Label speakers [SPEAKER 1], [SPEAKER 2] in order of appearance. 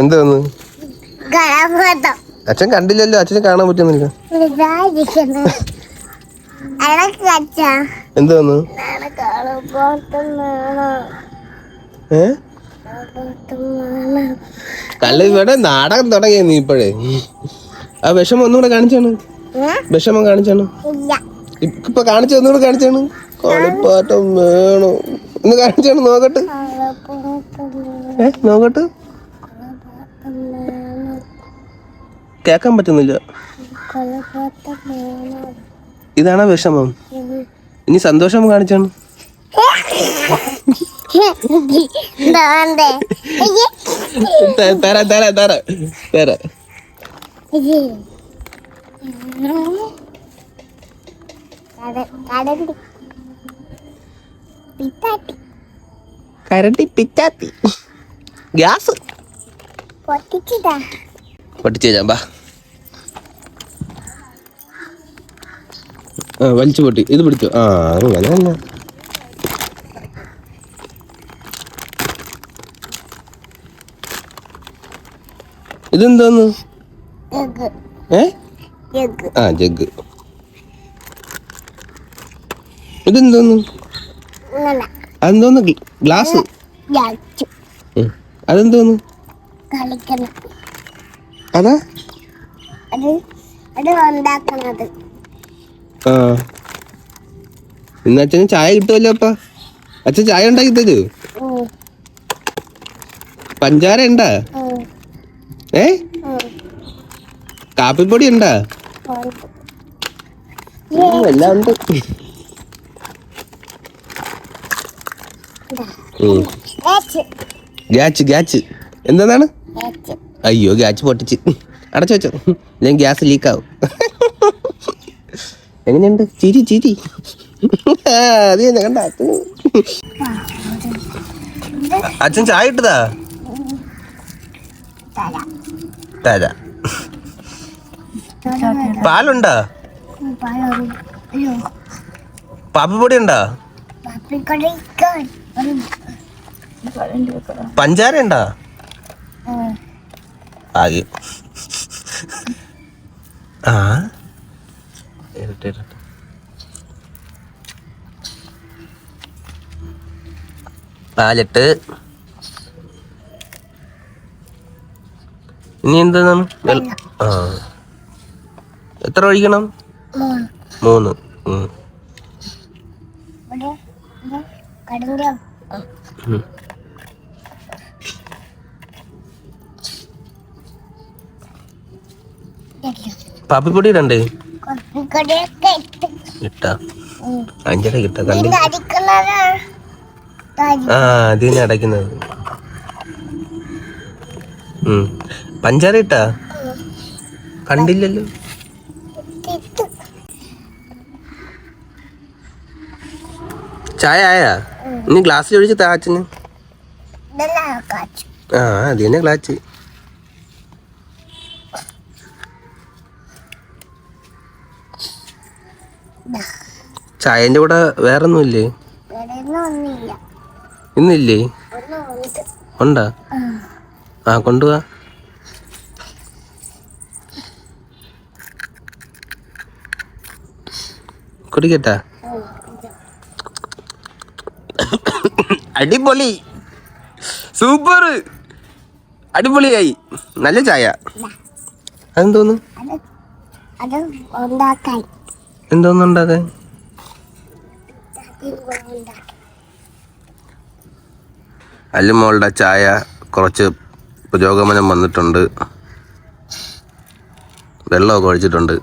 [SPEAKER 1] എന്തോന്ന് അച്ഛൻ കണ്ടില്ലല്ലോ അച്ഛനെ കാണാൻ പറ്റുന്നില്ല എന്തോന്ന് കള്ള ഇവിടെ നാടകം തുടങ്ങിയ നീ ഇപ്പോഴേ? ആ വിഷമം ഒന്നുകൂടെ കാണിച്ചാണ്. വിഷമം കാണിച്ചാണ്. ഇപ്പൊ കാണിച്ച ഒന്നുകൂടെ കാണിച്ചാണ്. കളിപ്പാട്ടം വേണം. ഒന്ന് കാണിച്ചാണ് നോക്കട്ടെ. ഏ നോക്കട്ടെ. കേക്കാൻ പറ്റുന്നില്ല. ഇതാണ് വിഷമം? ഇനി സന്തോഷം കാണിച്ചാണ്. തര തര തര തര. കരട്ടി പിറ്റാത്തി. ഗ്യാസ്.
[SPEAKER 2] പൊട്ടിച്ചിട്ടാ
[SPEAKER 1] പൊട്ടിച്ച് തരാം ബാ. ആ വലിച്ചു പൊട്ടി. ഇത് പിടിച്ചു. ആ അങ്ങനെ തന്നെ. ഇതെന്താന്ന്? ഏ? ആ ജഗ് ഇതെന്തോന്ന്? അതെന്തോന്ന്? ഗ്ലാസ്. അതെന്തോന്ന്?
[SPEAKER 2] കളിക്കണം.
[SPEAKER 1] അതാ? ആ. ഇന്ന് അച്ഛന് ചായ കിട്ടുമല്ലോ അപ്പ. അച്ഛൻ ചായ ഉണ്ടാക്കി തരൂ? പഞ്ചാര ഉണ്ടാ? ഏ. കാപ്പിപ്പൊടി ഉണ്ടാ. എല്ലാം ഉണ്ട്. ഗ്യാച്ച് ഗ്യാച്ച് എന്താണ്. അയ്യോ ഗ്യാസ് പൊട്ടിച്ച്. അടച്ചു വെച്ചോ. ഞാൻ ഗ്യാസ് ലീക്കാവും. എങ്ങനെയുണ്ട്? ചിരി ചിരി. അത് തന്നെ കണ്ട? അച്ഛൻ ചായ ഇട്ടതാ?
[SPEAKER 2] തര.
[SPEAKER 1] പാലുണ്ടാ? പാപ്പിപ്പൊടി ഉണ്ടാ പഞ്ചാര ഉണ്ടാ. ആകെ. ആ? ഇരട്ടെ, ഇരട്ടെ. പാലിട്ട്. ഇനി എന്താണ് ആ. എത്ര ഒഴിക്കണം?
[SPEAKER 2] മൂന്ന്. കടുങ്കം.
[SPEAKER 1] പാപ്പിപ്പൊടി ഇടണ്ടേ?
[SPEAKER 2] ഇട്ട്.
[SPEAKER 1] അഞ്ചര കിട്ട. കണ്ടി. ആ അതിനെ അടയ്ക്കുന്നത്. ഉം. പഞ്ചാര ഇട്ടാ? കണ്ടില്ലല്ലോ. ചായ ആയാ? ഇനി ഗ്ലാസ്സിൽ ഒഴിച്ച് താച്ചന്
[SPEAKER 2] ഇതെല്ലാം കാച്ചു.
[SPEAKER 1] ആ അത് തന്നെ ചായന്റെ കൂടെ വേറൊന്നും ഇല്ലേ. ഇന്നില്ലേ?
[SPEAKER 2] ഉണ്ട്. ആ.
[SPEAKER 1] കൊണ്ടുപോവാ കുടിക്കട്ടാ? അടിപൊളി. സൂപ്പർ. അടിപൊളിയായി. നല്ല ചായ. അതെന്തോന്നു?
[SPEAKER 2] അത് അത് ഉണ്ടാക്കാൻ.
[SPEAKER 1] എന്തോന്നു ഉണ്ടാക്കാൻ മോളുടെ ചായ കുറച്ച് പുരോഗമനം വന്നിട്ടുണ്ട്. വെള്ളമൊക്കെ ഒഴിച്ചിട്ടുണ്ട്.